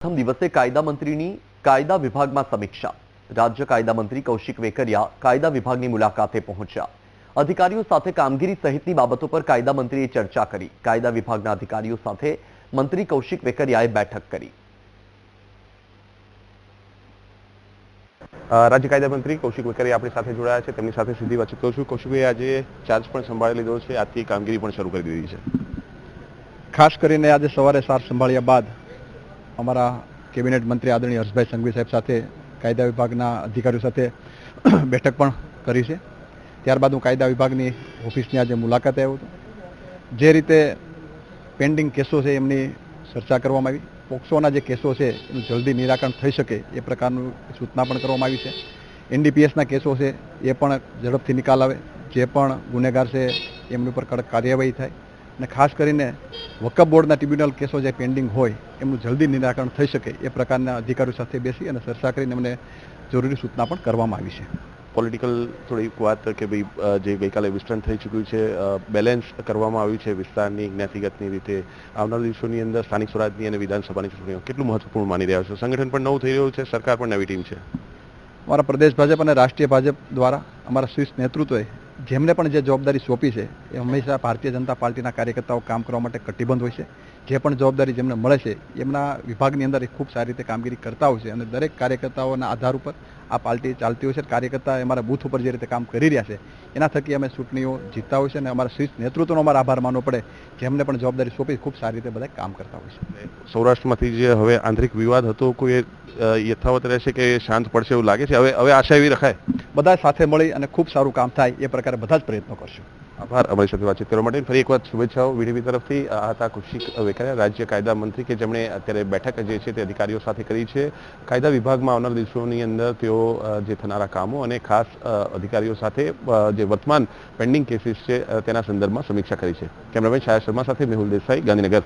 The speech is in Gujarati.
પ્રથમ દિવસે કાયદા મંત્રીની કાયદા વિભાગમાં સમીક્ષા. રાજ્ય કાયદા મંત્રી કૌશિક વેકરિયા કાયદા વિભાગની મુલાકાતે પહોંચ્યા. અધિકારીઓ સાથે કામગીરી સહિતની બાબતો પર કાયદા મંત્રીએ ચર્ચા કરી. કાયદા વિભાગના અધિકારીઓ સાથે મંત્રી કૌશિક વેકરિયાએ બેઠક કરી. રાજ્ય કાયદા મંત્રી કૌશિક વેકરિયા આપણી સાથે જોડાયા છે. તેમની સાથે સીધી વાતચીત કરું છું. કૌશિકભાઈ આજે ચાર્જ પણ સંભાળી લીધો છે. આજથી કામગીરી પણ શરૂ કરી દીધી છે. ખાસ કરીને આજે સવારે સાર સંભાળ્યા બાદ અમારા કેબિનેટ મંત્રી આદરણીય હર્ષભાઈ સંઘવી સાહેબ સાથે, કાયદા વિભાગના અધિકારીઓ સાથે બેઠક પણ કરી છે. ત્યારબાદ હું કાયદા વિભાગની ઓફિસની આજે મુલાકાતે આવ્યો હતો. જે રીતે પેન્ડિંગ કેસો છે એમની ચર્ચા કરવામાં આવી. પોક્સોના જે કેસો છે, એનું જલ્દી નિરાકરણ થઈ શકે એ પ્રકારનું સૂચના પણ કરવામાં આવી છે. એનડીપીએસના કેસો છે, એ પણ ઝડપથી નિકાલ આવે. જે પણ ગુનેગાર છે, એમની ઉપર કડક કાર્યવાહી થાય. અને ખાસ કરીને વકફ બોર્ડના ટ્રિબ્યુનલ કેસો જે પેન્ડિંગ હોય એમનું જલ્દી નિરાકરણ થઈ શકે એ પ્રકારના અધિકારીઓ સાથે બેસી અને ચર્ચા કરીને એમને જરૂરી સૂચના પણ કરવામાં આવી છે. પોલિટિકલ થોડીક વાત કે ભાઈ જે ગઈકાલે વિસ્તરણ થઈ ચૂક્યું છે બેલેન્સ કરવામાં આવ્યું છે વિસ્તારની જ્ઞાતિગતની રીતે. આવનાર દિવસોની અંદર સ્થાનિક સ્વરાજની અને વિધાનસભાની ચૂંટણીઓ કેટલું મહત્વપૂર્ણ માની રહ્યા છે? સંગઠન પણ નવું થઈ રહ્યું છે સરકાર પણ નવી ટીમ છે. અમારા પ્રદેશ ભાજપ અને રાષ્ટ્રીય ભાજપ દ્વારા અમારા શીર્ષ નેતૃત્વએ જેમને પણ જે જવાબદારી સોંપી છે, એ હંમેશા ભારતીય જનતા પાર્ટીના કાર્યકર્તાઓ કામ કરવા માટે કટિબદ્ધ હોય છે. જે પણ જવાબદારી જેમને મળે છે, એમના વિભાગની અંદર એ ખૂબ સારી રીતે કામગીરી કરતા હોય છે અને દરેક કાર્યકર્તાઓના આધાર ઉપર આ પાર્ટી ચાલતી હોય છે. કાર્યકર્તા અમારા બૂથ ઉપર જે રીતે કામ કરી રહ્યા છે, એના થકી અમે ચૂંટણીઓ જીતતા હોય છે અને અમારા શ્રેષ્ઠ નેતૃત્વનો અમારા આભાર માનવો પડે. જેમને પણ જવાબદારી સોંપી ખૂબ સારી રીતે બધા કામ કરતા હોય છે. સૌરાષ્ટ્રમાંથી જે હવે આંતરિક વિવાદ હતો, કોઈ યથાવત રહેશે કે શાંત પડશે એવું લાગે છે? હવે હવે આશા એવી રખાય? બધા સાથે મળી અને ખૂબ સારું કામ થાય એ પ્રકારે બધા જ પ્રયત્નો કરશું. આભાર. અમારી સાથે વાતચીત કરવા માટે ફરી એકવાર શુભેચ્છાઓ વીડીપી તરફથી. આ હતા કૌશિક વેકરિયા રાજ્ય કાયદા મંત્રી કે જેમણે અત્યારે બેઠક જે છે તે અધિકારીઓ સાથે કરી છે. કાયદા વિભાગમાં આવનાર દિવસોની અંદર તેઓ જે થનારા કામો અને ખાસ અધિકારીઓ સાથે જે વર્તમાન પેન્ડિંગ કેસીસ છે તેના સંદર્ભમાં સમીક્ષા કરી છે. કેમેરામેન છાયા શર્મા સાથે મેહુલ દેસાઈ, ગાંધીનગર.